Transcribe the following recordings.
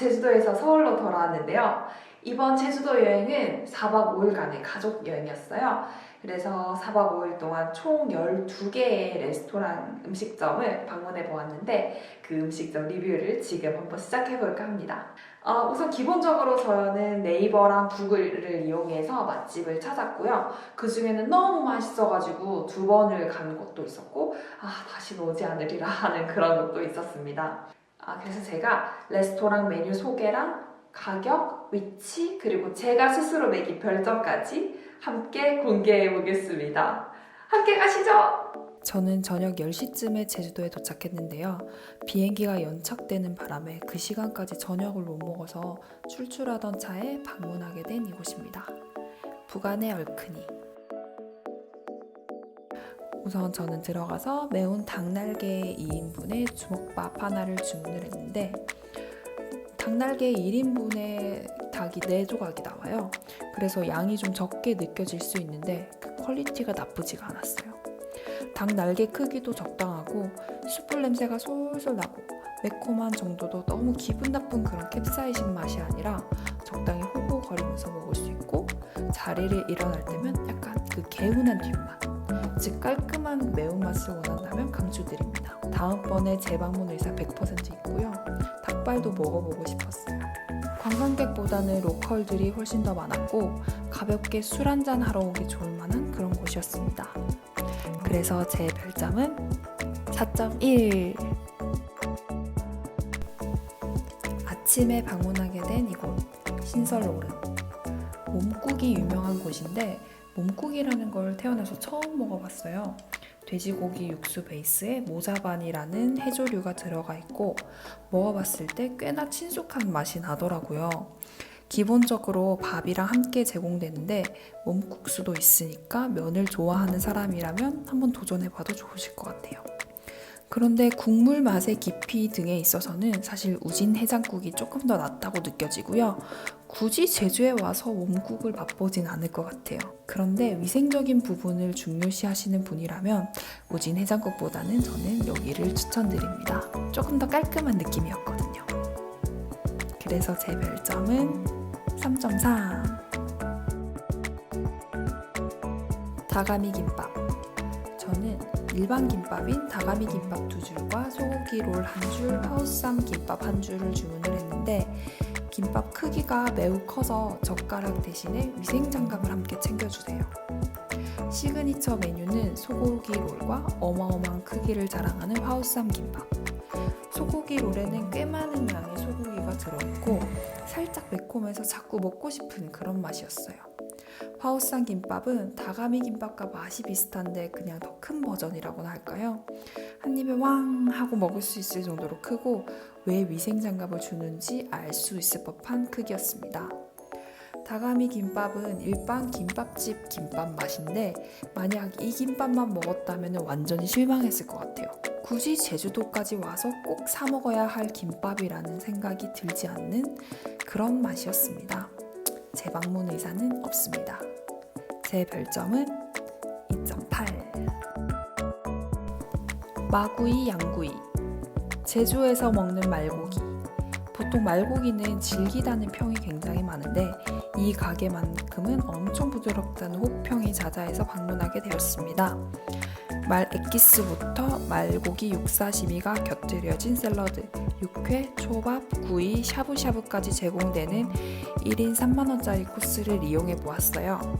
제주도에서 서울로 돌아왔는데요. 이번 제주도 여행은 4박 5일간의 가족 여행이었어요. 그래서 4박 5일 동안 총 12개의 레스토랑 음식점을 방문해 보았는데 그 음식점 리뷰를 지금 한번 시작해 볼까 합니다. 어, 우선 기본적으로 저는 네이버랑 구글을 이용해서 맛집을 찾았고요. 그 중에는 너무 맛있어가지고 두 번을 간 곳도 있었고, 아, 다시 오지 않으리라 하는 그런 곳도 있었습니다. 아, 그래서 제가 레스토랑 메뉴 소개랑 가격, 위치, 그리고 제가 스스로 매긴 별점까지 함께 공개해 보겠습니다. 함께 가시죠! 저는 저녁 10시쯤에 제주도에 도착했는데요. 비행기가 연착되는 바람에 그 시간까지 저녁을 못 먹어서 출출하던 차에 방문하게 된 이곳입니다. 부간의 얼큰이. 우선 저는 들어가서 매운 닭날개 2인분에 주먹밥 하나를 주문을 했는데 닭날개 1인분에 닭이 4조각이 나와요. 그래서 양이 좀 적게 느껴질 수 있는데 그 퀄리티가 나쁘지가 않았어요. 닭 날개 크기도 적당하고 숯불 냄새가 솔솔 나고 매콤한 정도도 너무 기분 나쁜 그런 캡사이신 맛이 아니라 적당히 호호거리면서 먹을 수 있고 자리를 일어날 때면 약간 그 개운한 뒷맛 즉 깔끔한 매운맛을 원한다면 강추드립니다. 다음번에 재방문 의사 100% 있고요. 닭발도 먹어보고 싶었어요. 관광객보다는 로컬들이 훨씬 더 많았고 가볍게 술 한잔 하러 오기 좋을 만한 그런 곳이었습니다. 그래서 제 별점은 4.1. 아침에 방문하게 된 이곳 신설로른. 몸국이 유명한 곳인데 몸국이라는 걸 태어나서 처음 먹어봤어요. 돼지고기 육수 베이스에 모자반이라는 해조류가 들어가 있고 먹어봤을 때 꽤나 친숙한 맛이 나더라고요. 기본적으로 밥이랑 함께 제공되는데 몸국수도 있으니까 면을 좋아하는 사람이라면 한번 도전해봐도 좋으실 것 같아요. 그런데 국물 맛의 깊이 등에 있어서는 사실 우진 해장국이 조금 더 낫다고 느껴지고요. 굳이 제주에 와서 몸국을 맛보진 않을 것 같아요. 그런데 위생적인 부분을 중요시하시는 분이라면 우진 해장국보다는 저는 여기를 추천드립니다. 조금 더 깔끔한 느낌이었거든요. 그래서 제 별점은 3.4. 다가미 김밥. 저는 일반 김밥인 다가미 김밥 두 줄과 소고기 롤 한 줄, 파우쌈 김밥 한 줄을 주문을 했는데 김밥 크기가 매우 커서 젓가락 대신에 위생장갑을 함께 챙겨주세요. 시그니처 메뉴는 소고기 롤과 어마어마한 크기를 자랑하는 파우쌈 김밥. 소고기 롤에는 꽤 많은 양의 소고기가 들어있고 살짝 매콤해서 자꾸 먹고 싶은 그런 맛이었어요. 파우산 김밥은 다가미 김밥과 맛이 비슷한데 그냥 더 큰 버전이라고나 할까요? 한 입에 왕 하고 먹을 수 있을 정도로 크고 왜 위생장갑을 주는지 알 수 있을 법한 크기였습니다. 다가미 김밥은 일반 김밥집 김밥 맛인데 만약 이 김밥만 먹었다면 완전히 실망했을 것 같아요. 굳이 제주도까지 와서 꼭 사 먹어야 할 김밥이라는 생각이 들지 않는 그런 맛이었습니다. 재방문 의사는 없습니다. 제 별점은 2.8. 마구이 양구이. 제주에서 먹는 말고기. 보통 말고기는 질기다는 평이 굉장히 많은데 이 가게만큼은 엄청 부드럽다는 호평이 잦아해서 방문하게 되었습니다. 말 엑기스부터 말고기 육사시미가 곁들여진 샐러드, 육회, 초밥, 구이, 샤브샤브까지 제공되는 1인 3만원짜리 코스를 이용해 보았어요.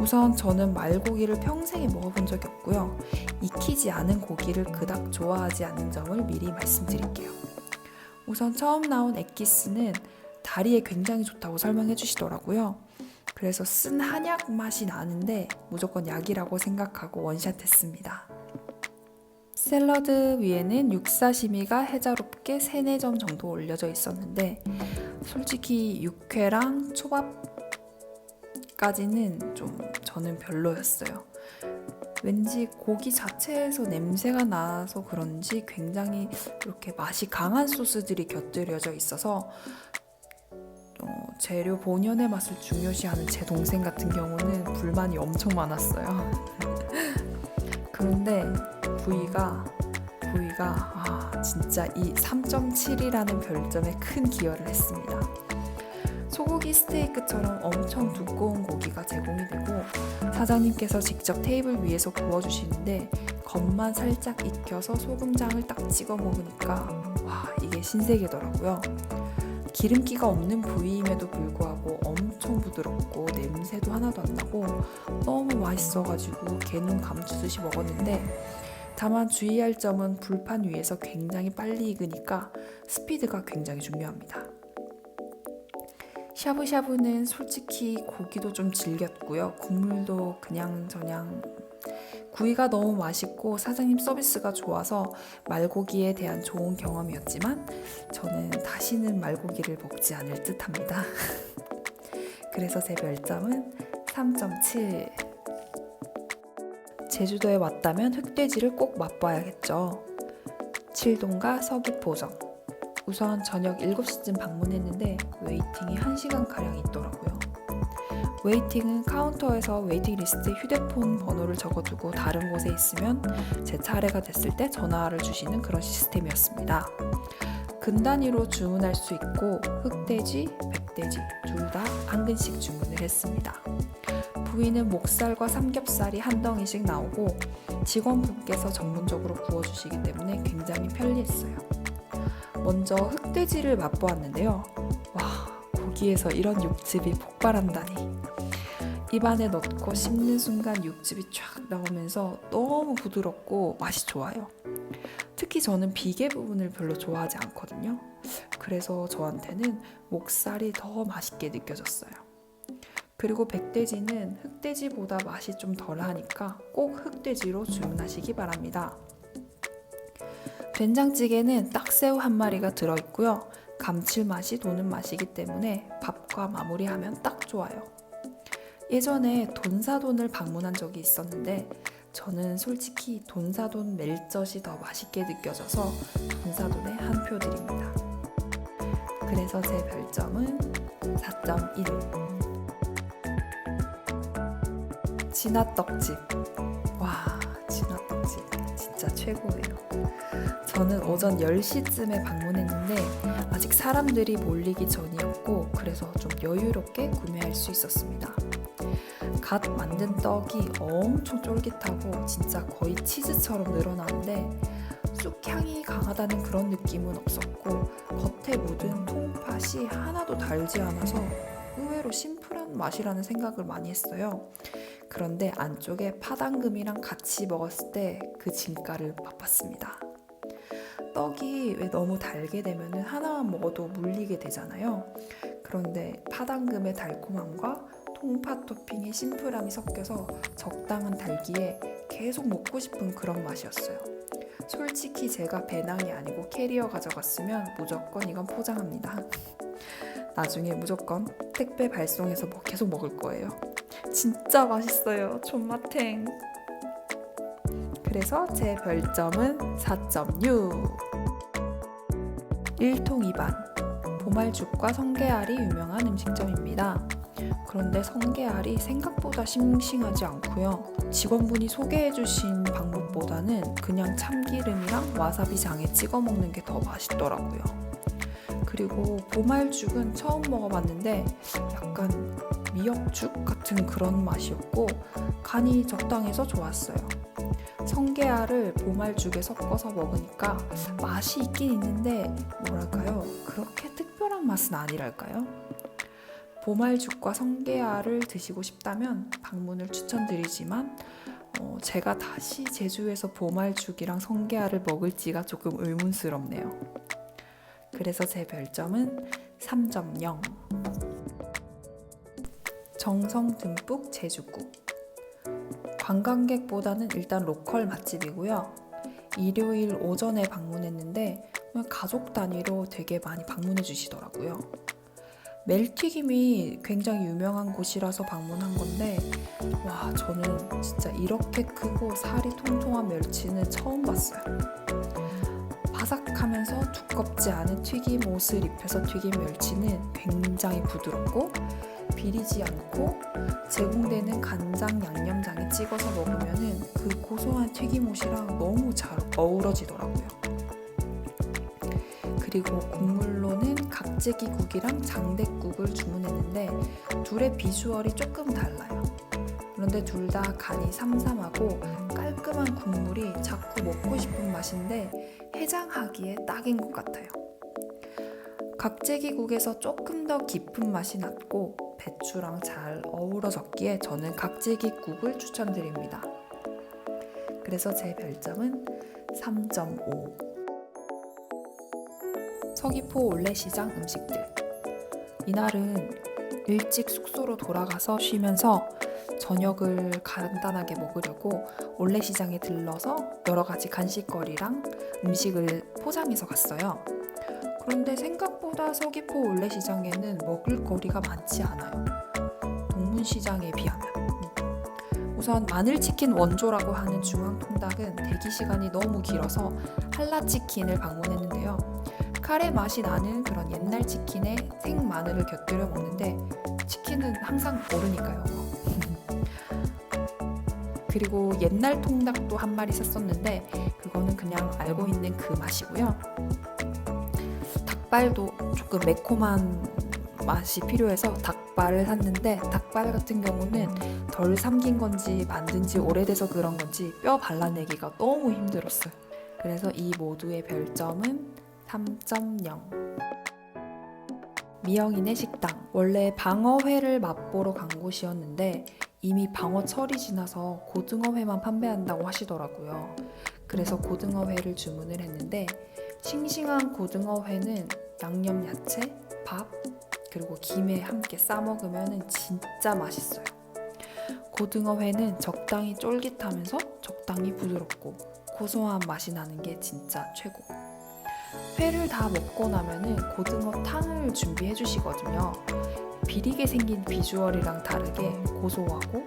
우선 저는 말고기를 평생에 먹어본 적이 없고요. 익히지 않은 고기를 그닥 좋아하지 않는 점을 미리 말씀드릴게요. 우선 처음 나온 엑기스는 다리에 굉장히 좋다고 설명해 주시더라고요. 그래서 쓴 한약 맛이 나는데 무조건 약이라고 생각하고 원샷 했습니다. 샐러드 위에는 육사시미가 해자롭게 3, 4점 정도 올려져 있었는데 솔직히 육회랑 초밥까지는 좀 저는 별로였어요. 왠지 고기 자체에서 냄새가 나서 그런지 굉장히 이렇게 맛이 강한 소스들이 곁들여져 있어서 어, 재료 본연의 맛을 중요시하는 제 동생 같은 경우는 불만이 엄청 많았어요. 그런데 부위가 부위가 아, 진짜 이 3.7이라는 별점에 큰 기여를 했습니다. 소고기 스테이크처럼 엄청 두꺼운 고기가 제공이 되고 사장님께서 직접 테이블 위에서 구워주시는데 겉만 살짝 익혀서 소금장을 딱 찍어 먹으니까 와 이게 신세계더라고요. 기름기가 없는 부위임에도 불구하고 엄청 부드럽고 냄새도 하나도 안 나고 너무 맛있어가지고 개눈 감추듯이 먹었는데 다만 주의할 점은 불판 위에서 굉장히 빨리 익으니까 스피드가 굉장히 중요합니다. 샤브샤브는 솔직히 고기도 좀 질겼고요. 국물도 그냥 저냥 구이가 너무 맛있고 사장님 서비스가 좋아서 말고기에 대한 좋은 경험이었지만 저는 다시는 말고기를 먹지 않을 듯 합니다. 그래서 제 별점은 3.7. 제주도에 왔다면 흑돼지를 꼭 맛봐야겠죠. 칠동과 서귀포점. 우선 저녁 7시쯤 방문했는데 웨이팅이 1시간가량 있더라고요. 웨이팅은 카운터에서 웨이팅 리스트에 휴대폰 번호를 적어두고 다른 곳에 있으면 제 차례가 됐을 때 전화를 주시는 그런 시스템이었습니다. 근 단위로 주문할 수 있고 흑돼지, 백돼지 둘 다 한 근씩 주문을 했습니다. 부위는 목살과 삼겹살이 한 덩이씩 나오고 직원분께서 전문적으로 구워주시기 때문에 굉장히 편리했어요. 먼저 흑돼지를 맛보았는데요. 와, 고기에서 이런 육즙이 폭발한다니. 입안에 넣고 씹는 순간 육즙이 쫙 나오면서 너무 부드럽고 맛이 좋아요. 특히 저는 비계 부분을 별로 좋아하지 않거든요. 그래서 저한테는 목살이 더 맛있게 느껴졌어요. 그리고 백돼지는 흑돼지보다 맛이 좀 덜하니까 꼭 흑돼지로 주문하시기 바랍니다. 된장찌개는 딱새우 한 마리가 들어있고요. 감칠맛이 도는 맛이기 때문에 밥과 마무리하면 딱 좋아요. 예전에 돈사돈을 방문한 적이 있었는데 저는 솔직히 돈사돈 멜젓이 더 맛있게 느껴져서 돈사돈에 한 표 드립니다. 그래서 제 별점은 4.1. 진화떡집. 와, 진화떡집. 진짜 최고예요. 저는 오전 10시쯤에 방문했는데 아직 사람들이 몰리기 전이었고 그래서 좀 여유롭게 구매할 수 있었습니다. 갓 만든 떡이 엄청 쫄깃하고 진짜 거의 치즈처럼 늘어나는데 쑥향이 강하다는 그런 느낌은 없었고 겉에 묻은 통팥이 하나도 달지 않아서 의외로 심플한 맛이라는 생각을 많이 했어요. 그런데 안쪽에 파당금이랑 같이 먹었을 때 그 진가를 맛봤습니다. 떡이 왜 너무 달게 되면 하나만 먹어도 물리게 되잖아요. 그런데 파당금의 달콤함과 통팥 토핑의 심플함이 섞여서 적당한 달기에 계속 먹고 싶은 그런 맛이었어요. 솔직히 제가 배낭이 아니고 캐리어 가져갔으면 무조건 이건 포장합니다. 나중에 무조건 택배 발송해서 뭐 계속 먹을 거예요. 진짜 맛있어요. 존맛탱. 그래서 제 별점은 4.6. 일통이반 보말죽과 성게알이 유명한 음식점입니다. 그런데 성게알이 생각보다 싱싱하지 않고요. 직원분이 소개해주신 방법보다는 그냥 참기름이랑 와사비 장에 찍어 먹는 게 더 맛있더라고요. 그리고 보말죽은 처음 먹어봤는데 약간 미역죽 같은 그런 맛이었고 간이 적당해서 좋았어요. 성게알을 보말죽에 섞어서 먹으니까 맛이 있긴 있는데 뭐랄까요 그렇게 특별한 맛은 아니랄까요? 보말죽과 성게알을 드시고 싶다면 방문을 추천드리지만 어, 제가 다시 제주에서 보말죽이랑 성게알을 먹을지가 조금 의문스럽네요. 그래서 제 별점은 3.0. 정성 듬뿍 제주국. 관광객보다는 일단 로컬 맛집이고요. 일요일 오전에 방문했는데 가족 단위로 되게 많이 방문해 주시더라고요. 멜튀김이 굉장히 유명한 곳이라서 방문한 건데 와 저는 진짜 이렇게 크고 살이 통통한 멸치는 처음 봤어요. 바삭하면서 두껍지 않은 튀김 옷을 입혀서 튀긴 멸치는 굉장히 부드럽고 비리지 않고 제공되는 간장 양념장에 찍어서 먹으면은 그 고소한 튀김옷이랑 너무 잘 어우러지더라고요. 그리고 국물로는 각재기국이랑 장대국을 주문했는데 둘의 비주얼이 조금 달라요. 그런데 둘 다 간이 삼삼하고 깔끔한 국물이 자꾸 먹고 싶은 맛인데 해장하기에 딱인 것 같아요. 각재기국에서 조금 더 깊은 맛이 났고 배추랑 잘 어우러졌기에 저는 각재기국을 추천드립니다. 그래서 제 별점은 3.5. 서귀포 올레시장 음식들. 이날은 일찍 숙소로 돌아가서 쉬면서 저녁을 간단하게 먹으려고 올레시장에 들러서 여러 가지 간식거리랑 음식을 포장해서 갔어요. 그런데 생각보다 서귀포 올레시장에는 먹을 거리가 많지 않아요. 동문시장에 비하면. 우선 마늘치킨 원조라고 하는 중앙통닭은 대기 시간이 너무 길어서 한라치킨을 방문했는데요. 카레 맛이 나는 그런 옛날 치킨에 생마늘을 곁들여 먹는데 치킨은 항상 모르니까요. 그리고 옛날 통닭도 한 마리 샀었는데 그거는 그냥 알고 있는 그 맛이고요. 닭발도 조금 매콤한 맛이 필요해서 닭발을 샀는데 닭발 같은 경우는 덜 삼긴 건지 만든 지 오래돼서 그런 건지 뼈 발라내기가 너무 힘들었어요. 그래서 이 모두의 별점은 3.0. 미영이네 식당. 원래 방어회를 맛보러 간 곳이었는데 이미 방어 철이 지나서 고등어회만 판매한다고 하시더라고요. 그래서 고등어회를 주문을 했는데 싱싱한 고등어회는 양념 야채, 밥, 그리고 김에 함께 싸 먹으면 진짜 맛있어요. 고등어회는 적당히 쫄깃하면서 적당히 부드럽고 고소한 맛이 나는 게 진짜 최고. 회를 다 먹고 나면은 고등어 탕을 준비해 주시거든요. 비리게 생긴 비주얼이랑 다르게 고소하고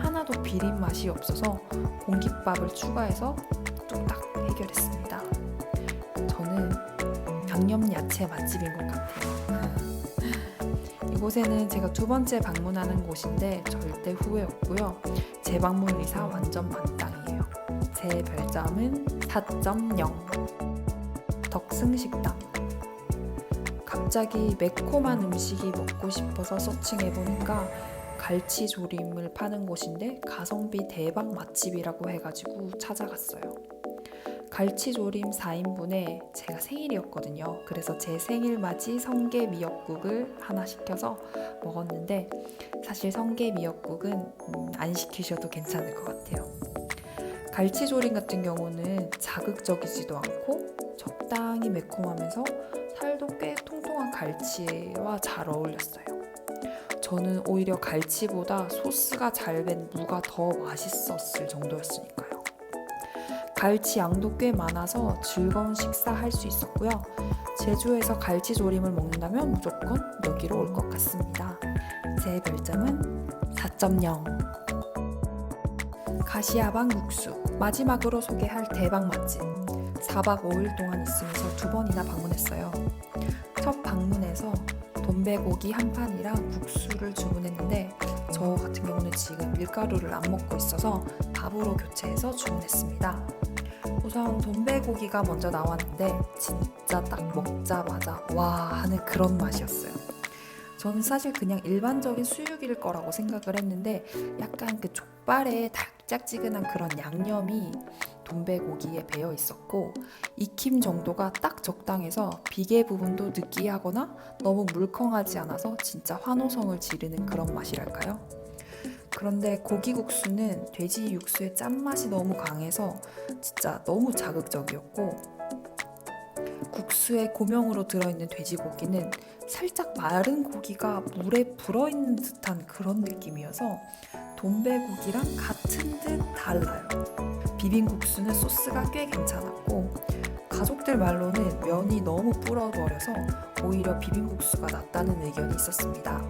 하나도 비린 맛이 없어서 공깃밥을 추가해서 뚝딱 해결했습니다. 저는 양념 야채 맛집인 것 같아요. 이곳에는 제가 두 번째 방문하는 곳인데 절대 후회 없고요. 재방문 의사 완전 만땅이에요. 제 별점은 4.0. 덕승식당. 갑자기 매콤한 음식이 먹고 싶어서 서칭해 보니까 갈치 조림을 파는 곳인데 가성비 대박 맛집이라고 해가지고 찾아갔어요. 갈치 조림 4인분에 제가 생일이었거든요. 그래서 제 생일 맞이 성게 미역국을 하나 시켜서 먹었는데 사실 성게 미역국은 음, 안 시키셔도 괜찮을 것 같아요. 갈치 조림 같은 경우는 자극적이지도 않고 적당히 매콤하면서 살도 꽤 통통한 갈치와 잘 어울렸어요. 저는 오히려 갈치보다 소스가 잘 밴 무가 더 맛있었을 정도였으니까요. 갈치 양도 꽤 많아서 즐거운 식사할 수 있었고요. 제주에서 갈치 조림을 먹는다면 무조건 여기로 올 것 같습니다. 제 별점은 4.0. 가시아방 육수. 마지막으로 소개할 대박 맛집. 4박 5일 동안 있으면서 두 번이나 방문했어요. 첫 방문에서 돈배고기 한 판이랑 국수를 주문했는데 저 같은 경우는 지금 밀가루를 안 먹고 있어서 밥으로 교체해서 주문했습니다. 우선 돈배고기가 먼저 나왔는데 진짜 딱 먹자마자 와 하는 그런 맛이었어요. 저는 사실 그냥 일반적인 수육일 거라고 생각을 했는데 약간 그 족발에 달짝지근한 그런 양념이 돈배고기에 배어 있었고 익힘 정도가 딱 적당해서 비계 부분도 느끼하거나 너무 물컹하지 않아서 진짜 환호성을 지르는 그런 맛이랄까요? 그런데 고기국수는 돼지 육수의 짠맛이 너무 강해서 진짜 너무 자극적이었고 국수에 고명으로 들어있는 돼지고기는 살짝 마른 고기가 물에 불어있는 듯한 그런 느낌이어서 돈배고기랑 같은 듯 달라요. 비빔국수는 소스가 꽤 괜찮았고 가족들 말로는 면이 너무 불어버려서 오히려 비빔국수가 낫다는 의견이 있었습니다.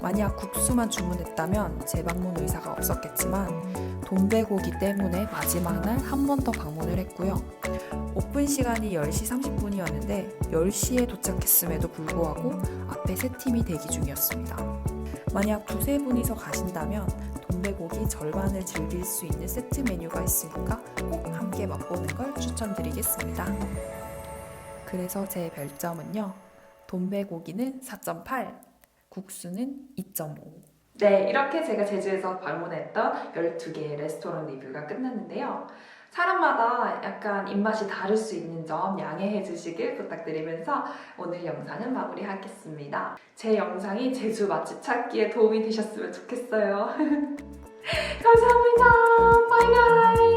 만약 국수만 주문했다면 재방문 의사가 없었겠지만 돈배고기 때문에 마지막 날 한 번 더 방문을 했고요. 오픈 시간이 10시 30분이었는데 10시에 도착했음에도 불구하고 앞에 세 팀이 대기 중이었습니다. 만약 두세 분이서 가신다면 돈베고기 절반을 즐길 수 있는 세트 메뉴가 있으니까 꼭 함께 맛보는 걸 추천드리겠습니다. 그래서 제 별점은요. 돈베고기는 4.8, 국수는 2.5. 네, 이렇게 제가 제주에서 방문했던 12개의 레스토랑 리뷰가 끝났는데요. 사람마다 약간 입맛이 다를 수 있는 점 양해해 주시길 부탁드리면서 오늘 영상은 마무리하겠습니다. 제 영상이 제주 맛집 찾기에 도움이 되셨으면 좋겠어요. 감사합니다. 바이 바이.